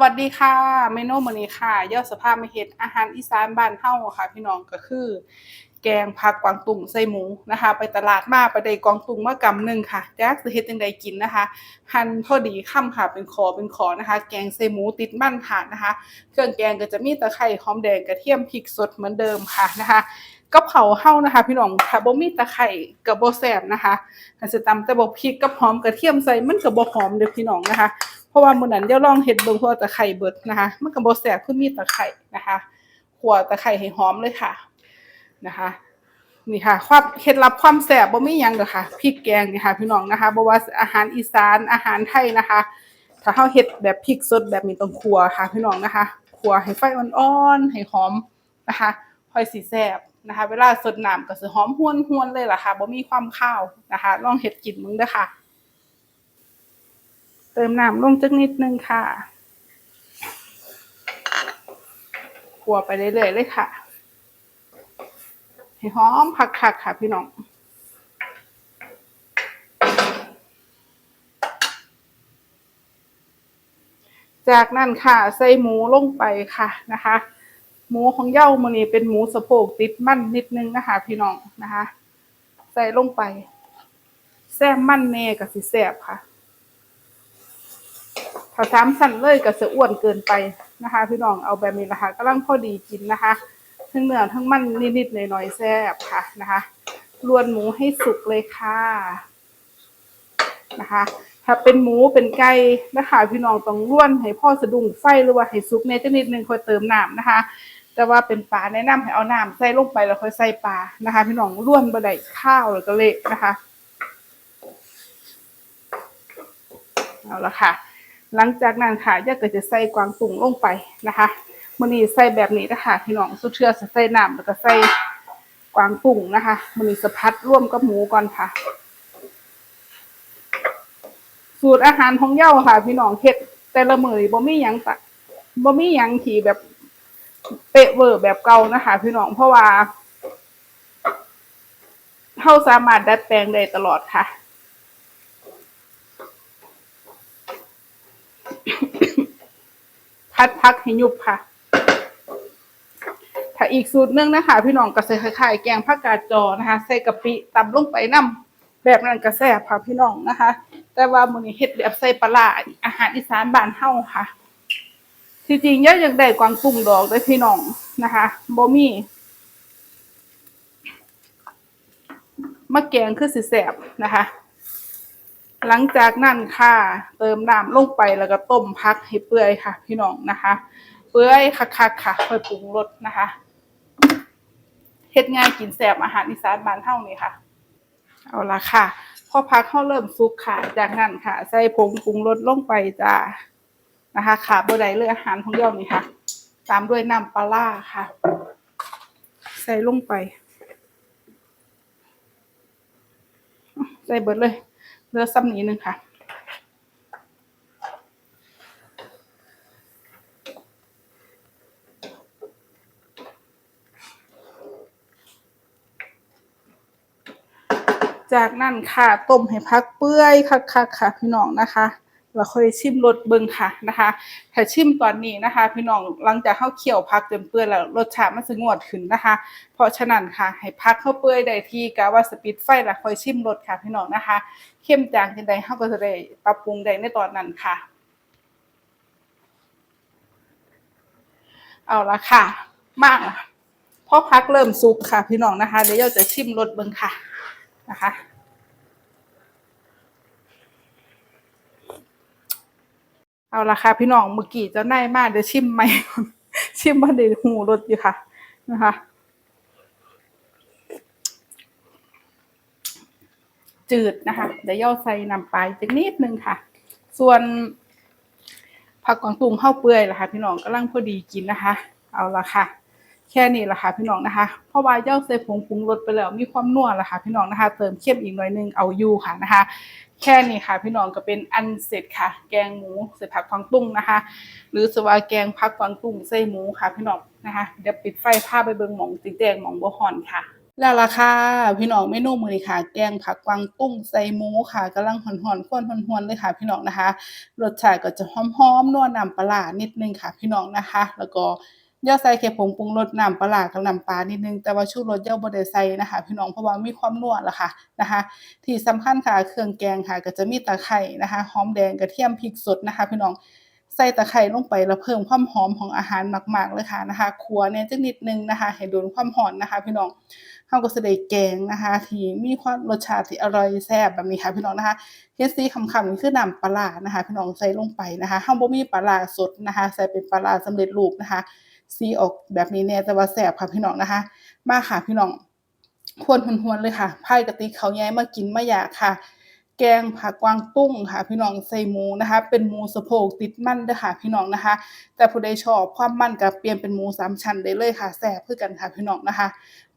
วัสดีค่ะเมนูมื้อนี้ค่ะยอดสภาพมาเฮ็ดอาหารอีสานบ้านเฮาค่ะ พี่น้องก็คือ แกงผักกวางตุ้งใส่หมูนะคะ ไปตลาดมาไปได้กวางตุ้งมากำหนึ่งค่ะจักสิเฮ็ดจังใดกินนะคะ หั่นพอดีค่ำค่ะเป็นขอเป็นขอนะคะ แกงใส่หมูติดมันค่ะนะคะ เครื่องแกงก็จะมีตะไคร้หอมแดงกระเทียมพริกสดเหมือนเดิมค่ะนะคะ กับเผาเฮานะคะ พี่น้องถ้าบ่มีตะไคร้ก็บ่แซ่บนะคะถ้าสิตำแต่บ่พริกกับหอมกระเทียมใส่มันก็บ่หอมเด้อพี่น้องนะคะ เพราะว่ามื้อนั้นเดี๋ยวลองเฮ็ดเบิ่งเพราะว่าตะไคร้เบิดนะคะ มันก็บ่แซ่บคือมีตะไคร้นะคะคั่วตะไคร้ให้หอมเลยค่ะนะคะนี่ค่ะความเคล็ดลับความแซ่บบ่มีหยังดอกค่ะพริกแกงนี่ค่ะพี่น้องนะคะบ่ว่าอาหารอีสานอาหารไทยนะคะ ถ้าเฮาเฮ็ดแบบพริกสดแบบนี้ต้องคั่วค่ะพี่น้องนะคะคั่วให้ไฟอ่อนๆให้หอมนะคะค่อยสิแซ่บ นะคะ เวลาสดน้ำก็สิหอมหวนๆเลยล่ะค่ะบ่มีความคาวนะคะ ลองเฮ็ดกินมึงเด้อค่ะ เติมน้ำลงจักนิดนึงค่ะคัวไปเรื่อยๆเลยค่ะ ให้หอมผักคักค่ะพี่น้องจากนั้นค่ะ ใส่หมูลงไปค่ะนะคะ หมูของเย่ามันนี้เป็นหมูสะโพกติดมันนิดนึงนะคะ พี่น้องนะคะ ใส่ลงไปแซ่บมันแน่กับสิแซ่บค่ะ ถ้าสามสั่นเลยก็จะอ้วนเกินไปนะคะ พี่น้องเอาแบบนี้นะคะกำลังพอดีกินนะคะทั้งเนื้อทั้งมันนิดๆหน่อยๆแซ่บค่ะนะคะรวนหมูให้สุกเลยค่ะนะคะ ถ้าเป็นหมูเป็นไก่นะคะ พี่น้องต้องร่วนให้พ่อสะดุ้งไฟหรือว่าให้สุกในจักนิดนึงค่อยเติมน้ำนะคะ แต่ว่าเป็นปลาแนะนำให้เอาน้ำใส่ลงไปแล้วค่อยใส่ปลานะคะ พี่น้องร่วนบะไดข้าวแล้วก็เละนะคะเอาละค่ะ หลังจากนั้นค่ะย่าก็จะใส่กวางตุ้งลงไปนะคะมื้อนี้ใส่แบบนี้นะคะพี่น้องสุดเชื่อจะใส่น้ำแล้วก็ใส่กวางตุ้งนะคะมื้อนี้สะพัดร่วมกับหมูก่อนค่ะ สูตรอาหารของเย้าค่ะ พี่น้องเฮ็ดแต่ละมือบ่มีหยังตะบ่มีหยังที่แบบ เป๊ะเวอร์แบบเก่านะคะ พี่น้องเพราะว่าเฮาสามารถดัดแปลงได้ตลอดค่ะ พัดพักให้ยุบค่ะ ถ้าอีกสูตรนึงนะคะ พี่น้องก็ใส่คล้ายๆแกงผักกาดจอนะคะ ใส่กะปิตำลงไปน้ำแบบนั้นก็แซ่บค่ะพี่น้องนะคะ แต่ว่ามื้อนี้เฮ็ดแบบใส่ปลาร้าอาหารอีสานบ้านเฮาค่ะ ที่จริงย่าอยากได้กวางตุ้งดอกเด้พี่น้องนะคะบ่มีมะแกงคือสิแซ่บนะคะ หลังจากนั้นค่ะเติมน้ำลงไปแล้วก็ต้มพักให้เปื่อยค่ะ พี่น้องนะคะ เปื่อยคักๆค่ะค่อยปรุงรสนะคะเฮ็ดง่ายกินแซ่บอาหารอีสานบ้านเฮานี่ค่ะ เอาละค่ะ พอพักเฮาเริ่มสุกค่ะ จากนั้นค่ะ ใส่ผงปรุงรสลงไปจ้า นะคะขาบได้เลยอาหารของเรานี่ค่ะ ตามด้วยน้ำปลาค่ะ ใส่ลงไป ใส่เบิดเลยเลือซ้ำนี้หนึ่งค่ะจากนั้นค่ะต้มให้พักเปื่อยคักๆค่ะพี่น้องนะคะ แล้วค่อยชิมรสเบิ่งค่ะนะคะถ้าชิมตอนนี้นะคะ พี่น้องหลังจากเข้าเคี่ยวพักจนเปื่อยแล้วรสชาติมันจะงวดขึ้นนะคะ เพราะฉะนั้นค่ะ ให้พักเข้าเปื่อยได้ที่กะว่าสปิดไฟแล้วค่อยชิมรสค่ะพี่น้องนะคะ เข้มจางจังใดเฮาก็จะได้ปรับปรุงได้ในตอนนั้นค่ะ เอาละค่ะ มากพอพักเริ่มสุกค่ะ พี่น้องนะคะเดี๋ยวเราจะชิมรสเบิ่งค่ะนะคะ เอาละค่ะพี่น้องเมื่อกี้จะได้มากเดี๋ยวชิมไหมชิมมาเดี๋ยวหูรสอยู่ค่ะนะคะจืดนะคะเดี๋ยวย่อใส่น้ำปลาอีกนิดนึงค่ะ ส่วน ผักกวางตุ้งข้าวเปื่อยล่ะค่ะ พี่น้องกำลังพอดีกินนะคะ เอาละค่ะ แค่นี้ละค่ะพี่น้องนะคะเพราะว่าเจ้าใส่ผงปรุงรสไปแล้วมีความนัวละค่ะพี่น้องนะคะ เติมเข้มอีกหน่อยนึงเอาอยู่ค่ะนะคะ แค่นี้ค่ะ พี่น้องก็เป็นอันเสร็จค่ะ แกงหมูใส่ผักกวางตุ้งนะคะ หรือสว่าแกงผักกวางตุ้งใส่หมูค่ะ พี่น้องนะคะเดี๋ยวปิดไฟพาไปเบิ่งหมองติแดงหมองบ่ฮ้อนค่ะแล้วล่ะค่ะพี่น้องเมนูมื้อนี้ค่ะ แกงผักกวางตุ้งใส่หมูค่ะกำลังร้อนๆควนฮวนๆเลยค่ะ พี่น้องนะคะ รสชาติก็จะหอมๆนัวน้ำปลานิดนึงค่ะ พี่น้องนะคะ แล้วก็ ย่าใส่แค่ผงปรุงรสน้ำปลาร้ากับน้ำปลานิดหนึ่งแต่ว่าชูรสอย่าบ่ได้ใส่นะคะ พี่น้องเพราะว่ามีความนัวแล้วค่ะนะคะ ที่สำคัญค่ะเครื่องแกงค่ะ ก็จะมีตะไคร้นะคะหอมแดงกระเทียมพริกสดนะคะ พี่น้องใส่ตะไคร้ลงไปแล้วเพิ่มความหอมของอาหารมากๆเลยค่ะนะคะคั่วเนี่ยจักนิดหนึ่งนะคะ ให้โดนความร้อนนะคะ พี่น้องเราก็สิได้แกงนะคะ ที่มีความรสชาติที่อร่อยแซ่บแบบนี้ค่ะ พี่น้องนะคะเฮ็ดสีขำๆนี่คือน้ำปลาร้านะคะ พี่น้องใส่ลงไปนะคะเราบ่มีปลาร้าสดนะคะ ใส่เป็นปลาร้าสำเร็จรูปนะคะสีออกแบบนี้แน่แต่ว่าแซบค่ะพี่น้องนะคะ มาค่ะพี่น้องควนหวนๆเลยค่ะไพายกะติกข้าวใหญ่มากินมาอยากค่ะ แกงผักกวางตุ้งค่ะ พี่น้องใส่หมูนะคะ เป็นหมูสะโพกติดมันเด้อค่ะ พี่น้องนะคะ แต่ผู้ใดชอบความมันก็เปลี่ยนเป็นหมูสามชั้นได้เลยค่ะแซ่บคือกันค่ะพี่น้องนะคะ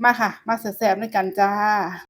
มาค่ะ มาแซบๆด้วยกันจ้า